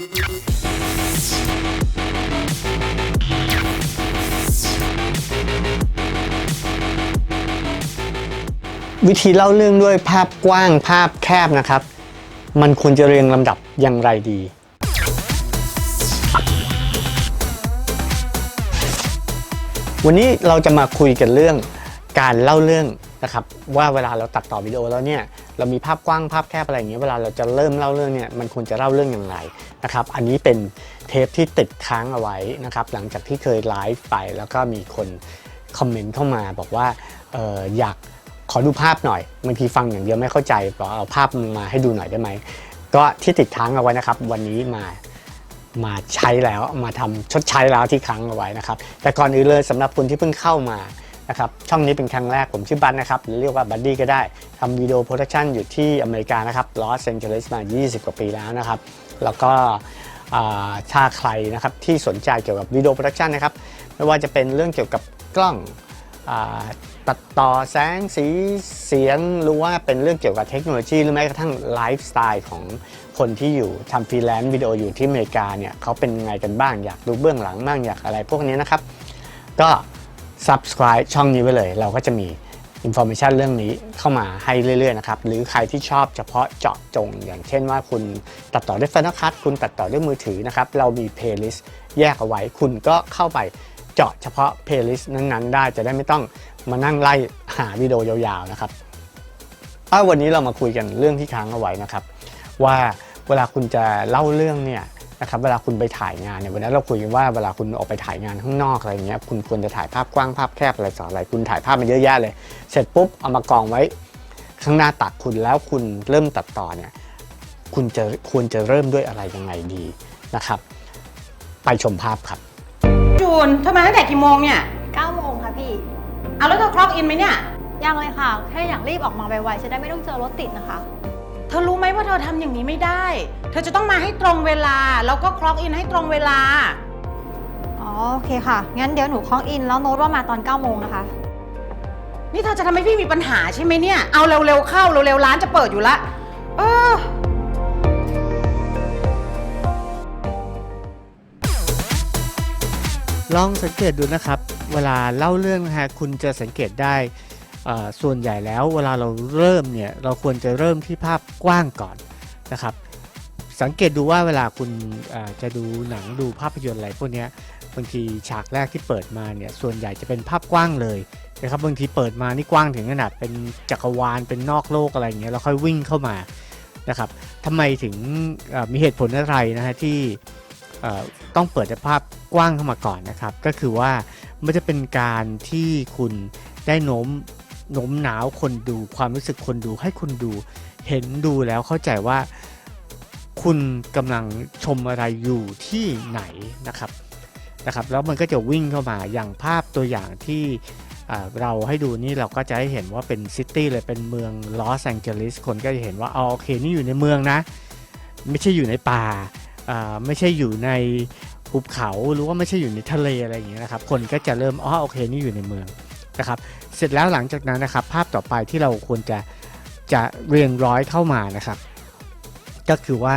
วิธีเล่าเรื่องด้วยภาพกว้างภาพแคบนะครับ มันควรจะเรียงลำดับอย่างไรดี วันนี้เราจะมาคุยกันเรื่องการเล่าเรื่องนะครับ ว่าเวลาเราตัดต่อวิดีโอแล้วเนี่ย เรามีภาพกว้างภาพแคบอะไรอย่างเงี้ยเวลาเราจะเริ่มเล่าเรื่องเนี่ยมันควรจะเล่าเรื่องอย่างไรนะครับอันนี้เป็นเทปที่ติดค้างเอาไว้นะครับหลังจากที่เคยไลฟ์ไปแล้วก็มีคนคอมเมนต์เข้ามาบอกว่าอออยากขอดูภาพหน่อยบางทีฟังอย่างเดียวไม่เข้าใจบอกเอาภาพมาให้ดูหน่อยได้ไหมก็ที่ติดค้างเอาไว้นะครับ วันนี้มามาใช้แล้วมาทำชดใช้แล้วที่ค้างเอาไว้นะครับ แต่ก่อนอื่นเลยสำหรับคุณที่เพิ่งเข้ามา นะครับช่องนี้เป็นครั้งแรกผมชื่อบัตนะครับหรือเรียกว่าบัดดี้ก็ได้ทำวิดีโอโปรดักชันอยู่ที่อเมริกานะครับลอสแองเจลิสมา 20 กว่าปีแล้วนะครับ แล้วก็ถ้าใครนะครับที่สนใจเกี่ยวกับวิดีโอโปรดักชันนะครับไม่ว่าจะเป็นเรื่องเกี่ยวกับกล้องตัดต่อแสงสีเสียงหรือว่าเป็นเรื่องเกี่ยวกับเทคโนโลยีหรือแม้กระทั่งไลฟ์สไตล์ของคนที่อยู่ทำฟรีแลนซ์วิดีโออยู่ที่อเมริกาเนี่ยเขาเป็นไงกันบ้างอยากดูเบื้องหลังบ้างอยากอะไรพวกนี้นะครับ ก็ subscribe ช่องนี้ไว้เลย เราก็จะมี information เรื่องนี้เข้ามาให้เรื่อยๆนะครับ หรือใครที่ชอบเฉพาะเจาะจง อย่างเช่นว่าคุณตัดต่อด้วย Final Cut คุณตัดต่อด้วยมือถือนะครับ เรามี playlist แยกเอาไว้ คุณก็เข้าไปเจาะเฉพาะ playlist นั้นๆ ได้จะได้ไม่ต้องมานั่งไล่หาวิดีโอยาวๆนะครับวันนี้เรามาคุยกันเรื่องที่ค้างเอาไว้นะครับ ว่าเวลาคุณจะเล่าเรื่องเนี่ย นะครับเวลาคุณไปถ่ายงานเนี่ยวันนั้นเราคุยกันว่าเวลาคุณออกไปถ่ายงานข้างนอกอะไรเงี้ยคุณควรจะถ่ายภาพกว้างภาพแคบอะไรต่ออะไรคุณถ่ายภาพมาเยอะแยะเลย เสร็จปุ๊บเอามากองไว้ข้างหน้าตักคุณแล้วคุณเริ่มตัดต่อเนี่ยคุณจะควรจะเริ่มด้วยอะไรยังไงดีนะครับ ไปชมภาพครับ จูนเธอมาตั้งแต่กี่โมงเนี่ย9โมงค่ะพี่ เอาแล้วเธอคล็อกอินไหมเนี่ย ยังเลยค่ะ แค่อยากรีบออกมาไวๆจะได้ไม่ต้องเจอรถติดนะคะ เธอรู้ไหมว่าเธอทำอย่างนี้ไม่ได้ เธอจะต้องมาให้ตรงเวลา แล้วก็คล็อกอินให้ตรงเวลา อ๋อโอเคค่ะ งั้นเดี๋ยวหนูคล้องอินแล้วโน้ตว่ามาตอน9โมงนะคะ นี่เธอจะทำให้พี่มีปัญหาใช่ไหมเนี่ย เอาเร็วๆเข้าเร็วๆร้านจะเปิดอยู่ละ เออ ลองสังเกตดูนะครับ เวลาเล่าเรื่องนะฮะคุณจะสังเกตได้เอ่อ ส่วนใหญ่แล้วเวลาเราเริ่มเนี่ยเราควรจะเริ่มที่ภาพกว้างก่อนนะครับ สังเกตดูว่าเวลาคุณจะดูหนังดูภาพยนตร์อะไรพวกนี้บางทีฉากแรกที่เปิดมาเนี่ยส่วนใหญ่จะเป็นภาพกว้างเลยนะครับบางทีเปิดมานี่กว้างถึงขนาดเป็นจักรวาลเป็นนอกโลกอะไรอย่างเงี้ยแล้วค่อยวิ่งเข้ามานะครับทำไมถึงมีเหตุผลอะไรนะฮะที่ต้องเปิดภาพกว้างเข้ามาก่อนนะครับ ก็คือว่ามันจะเป็นการที่คุณได้โน้ม โน้มน้าวคนดูความรู้สึกคนดูให้คนดู เห็นดูแล้วเข้าใจว่าคุณกำลังชมอะไรอยู่ที่ไหนนะครับนะครับ แล้วมันก็จะวิ่งเข้ามาอย่างภาพตัวอย่างที่เราให้ดูนี่เราก็จะให้เห็นว่าเป็นซิตี้เลยเป็นเมืองลอสแองเจลิสคนก็จะเห็นว่าอ๋อโอเคนี่อยู่ในเมืองนะ ไม่ใช่อยู่ในป่าไม่ใช่อยู่ในภูเขาหรือว่าไม่ใช่อยู่ในทะเลอะไรอย่างเงี้ยนะครับ คนก็จะเริ่มอ๋อโอเคนี่อยู่ในเมือง นะครับ เสร็จแล้วหลังจากนั้นนะครับ ภาพต่อไปที่เราควรจะจะเรียงร้อยเข้ามานะครับ ก็คือว่า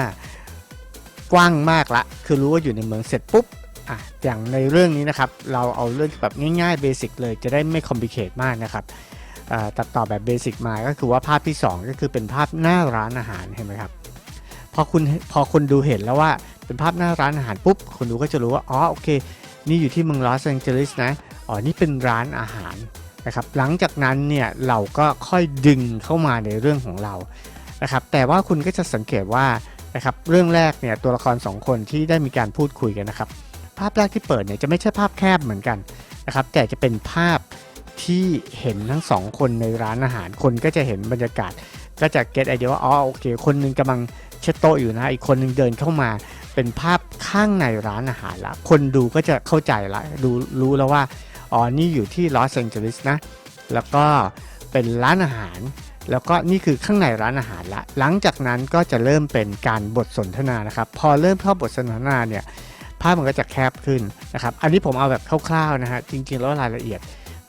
กว้างมากละคือรู้ว่าอยู่ในเมืองเสร็จปุ๊บอะอย่างในเรื่องนี้นะครับ เราเอาเรื่องแบบง่ายๆเบสิกเลยจะได้ไม่คอมพลิเคทมากนะครับตัดต่อแบบเบสิกมาก็คือว่าภาพที่สองก็คือเป็นภาพหน้าร้านอาหารเห็นไหมครับพอคุณพอคนดูเห็นแล้วว่าเป็นภาพหน้าร้านอาหารปุ๊บคนดูก็จะรู้ว่าอ๋อโอเค นี่อยู่ที่เมืองลอสแองเจลิสนะ อ๋อ นี่เป็นร้านอาหารนะครับ หลังจากนั้นเนี่ยเราก็ค่อยดึงเข้ามาในเรื่องของเรานะครับ แต่ว่าคุณก็จะสังเกตว่านะครับเรื่องแรกเนี่ยตัวละคร 2 คนที่ได้มีการพูดคุยกันนะครับ ภาพแรกที่เปิดเนี่ยจะไม่ใช่ภาพแคบเหมือนกันนะครับ แต่จะเป็นภาพที่เห็นทั้งสองคนในร้านอาหารคนก็จะเห็นบรรยากาศ ก็จะเก็ตไอเดียว่าอ๋อโอเค คนหนึงกำลังเช็ดโต๊ะอยู่นะอีกคนนึงเดินเข้ามา เป็นภาพข้างในร้านอาหารละ คนดูก็จะเข้าใจละดูรู้แล้วว่า อ๋อ นี่อยู่ที่ลอสแองเจลิสนะ แล้วก็เป็นร้านอาหาร แล้วก็นี่คือข้างในร้านอาหารละ หลังจากนั้นก็จะเริ่มเป็นการบทสนทนานะครับ พอเริ่มเข้าบทสนทนาเนี่ย ภาพมันก็จะแคบขึ้นนะครับ อันนี้ผมเอาแบบคร่าวๆนะฮะ จริงๆ แล้วรายละเอียด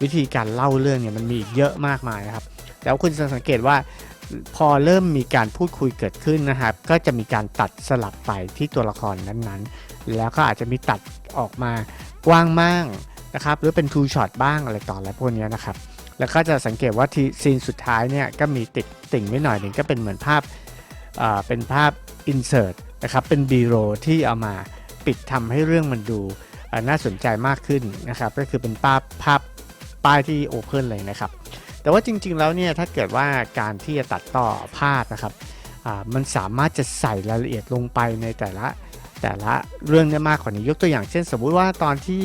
วิธีการเล่าเรื่องเนี่ยมันมีเยอะมากมายนะครับแล้วคุณจะสังเกตว่า พอเริ่มมีการพูดคุยเกิดขึ้นนะครับ ก็จะมีการตัดสลับไปที่ตัวละครนั้นๆ แล้วก็อาจจะมีตัดออกมากว้างมากนะครับหรือเป็นทูช็อตบ้างอะไรต่ออะไรพวกนี้นะครับ แล้วก็จะสังเกตว่าทีซีนสุดท้ายเนี่ยก็มีติดติ่งไว้หน่อยหนึ่งก็เป็นเหมือนภาพเป็นภาพอินเสิร์ตนะครับเป็นบีโรที่เอามาปิดทำให้เรื่องมันดูน่าสนใจมากขึ้นนะครับ ก็คือเป็นภาพภาพป้ายที่โอเพนเลยนะครับ แต่ว่าจริงๆแล้วเนี่ยถ้าเกิดว่าการที่จะตัดต่อภาพนะครับมันสามารถจะใส่รายละเอียดลงไปในแต่ละแต่ละเรื่องได้มากกว่านี้ยกตัวอย่างเช่น สมมุติว่าตอนที่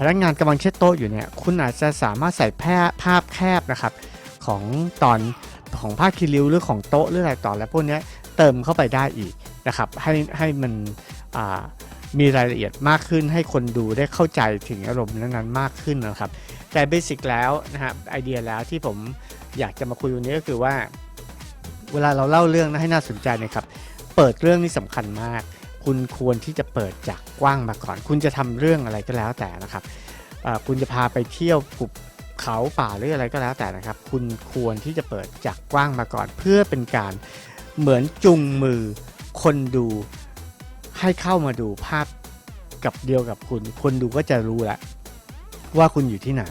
พนักงานกำลังเช็ดโต๊ะอยู่เนี่ยคุณอาจจะสามารถใส่แพภาพแคบนะครับของตอนของผ้าคีริ้วหรือของโต๊ะหรืออะไรต่อแล้วพวกนี้เติมเข้าไปได้อีกนะครับให้ให้มันมีรายละเอียดมากขึ้น ให้คนดูได้เข้าใจถึงอารมณ์นั้นๆมากขึ้นนะครับ แต่เบสิกแล้วนะครับไอเดียแล้วที่ผมอยากจะมาคุยวันนี้ก็คือว่า เวลาเราเล่าเรื่องนะให้น่าสนใจนะครับ เปิดเรื่องนี่สำคัญมาก คุณควรที่จะเปิดจากกว้างมาก่อน คุณจะทำเรื่องอะไรก็แล้วแต่นะครับคุณจะพาไปเที่ยวภูเขาป่าหรืออะไรก็แล้วแต่นะครับ คุณควรที่จะเปิดจากกว้างมาก่อน เพื่อเป็นการเหมือนจุงมือคนดูให้เข้ามาดูภาพกับเดียวกับคุณ คนดูก็จะรู้แล้ว ว่าคุณอยู่ที่ไหน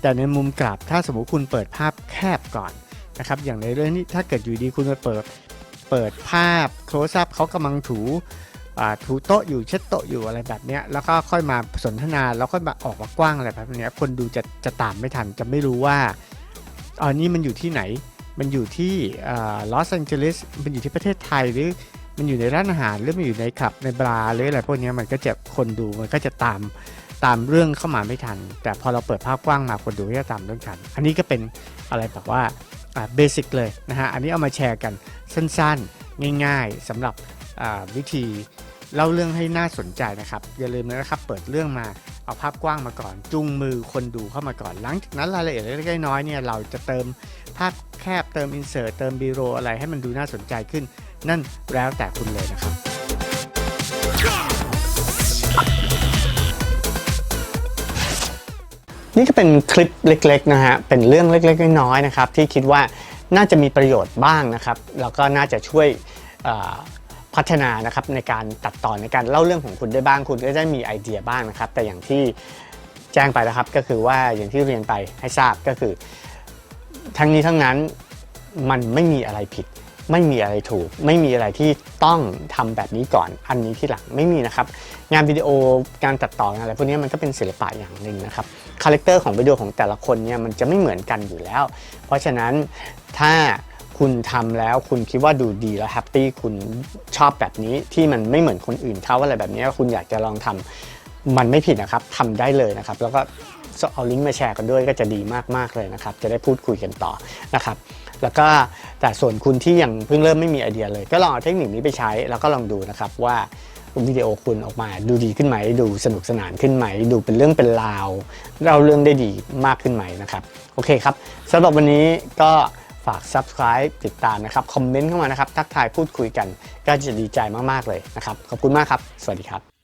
แต่ในมุมกลับถ้าสมมติคุณเปิดภาพแคบก่อนนะครับอย่างในเรื่องนี้ถ้าเกิดอยู่ดีคุณไปเปิดเปิดภาพ close up เขากำลังถูถูโต๊ะอยู่เช็ดโต๊ะอยู่อะไรแบบนี้แล้วก็ค่อยมาสนทนาแล้วค่อยมาออกมากว้างอะไรแบบนี้คนดูจะจะตามไม่ทันจะไม่รู้ว่าอ๋อนี่มันอยู่ที่ไหน มันอยู่ที่ลอสแองเจลิสมันอยู่ที่ประเทศไทยหรือมันอยู่ในร้านอาหารหรือมันอยู่ในคลับในบาร์หรืออะไรพวกนี้มันก็จะคนดูมันก็จะตาม ตามเรื่องเข้ามาไม่ทัน แต่พอเราเปิดภาพกว้างมาคนดูก็จะตามเรื่องทัน อันนี้ก็เป็นอะไรแบบว่าเบสิกเลยนะฮะ อันนี้เอามาแชร์กันสั้นๆ ง่ายๆสำหรับวิธีเล่าเรื่องให้น่าสนใจนะครับ อย่าลืมนะครับ เปิดเรื่องมาเอาภาพกว้างมาก่อน จุงมือคนดูเข้ามาก่อน หลังจากนั้นรายละเอียดเล็กๆน้อยๆเนี่ยเราจะเติมภาพแคบเติมอินเสิร์ตเติมบีโรอะไรให้มันดูน่าสนใจขึ้น นั่นแล้วแต่คุณเลยนะครับ นี่ก็เป็นคลิปเล็กๆนะฮะ เป็นเรื่องเล็กๆน้อยๆนะครับที่คิดว่าน่าจะมีประโยชน์บ้างนะครับ แล้วก็น่าจะช่วยพัฒนานะครับในการตัดต่อในการเล่าเรื่องของคุณได้บ้าง คุณก็จะมีไอเดียบ้างนะครับ แต่อย่างที่แจ้งไปนะครับก็คือว่าอย่างที่เรียนไปให้ทราบก็คือ ทั้งนี้ทั้งนั้นมันไม่มีอะไรผิด ไม่มีอะไรถูก ไม่มีอะไรที่ต้องทำแบบนี้ก่อน อันนี้ที่หลังไม่มีนะครับ งานวิดีโอการตัดต่องานอะไรพวกนี้มันก็เป็นศิลปะอย่างหนึ่งนะครับคาแรคเตอร์ของวิดีโอของแต่ละคนเนี่ยมันจะไม่เหมือนกันอยู่แล้ว เพราะฉะนั้นถ้าคุณทำแล้วคุณคิดว่าดูดีแล้วแฮปปี้คุณชอบแบบนี้ที่มันไม่เหมือนคนอื่นเขาอะไรแบบนี้คุณอยากจะลองทำ มันไม่ผิดนะครับทำได้เลยนะครับ แล้วก็เอาลิงก์มาแชร์กันด้วยก็จะดีมากๆเลยนะครับ จะได้พูดคุยกันต่อนะครับ แล้วก็แต่ส่วนคุณที่ยังเพิ่งเริ่มไม่มีไอเดียเลย ก็ลองเอาเทคนิคนี้ไปใช้แล้วก็ลองดูนะครับว่าวิดีโอคุณออกมาดูดีขึ้นไหม ดูสนุกสนานขึ้นไหม ดูเป็นเรื่องเป็นราวเล่าเรื่องได้ดีมากขึ้นไหมนะครับ โอเคครับสำหรับวันนี้ก็ฝาก subscribe ติดตามนะครับ คอมเมนต์เข้ามานะครับ ทักทายพูดคุยกัน ก็จะดีใจมาก ๆ เลยนะครับ ขอบคุณมากครับ สวัสดีครับ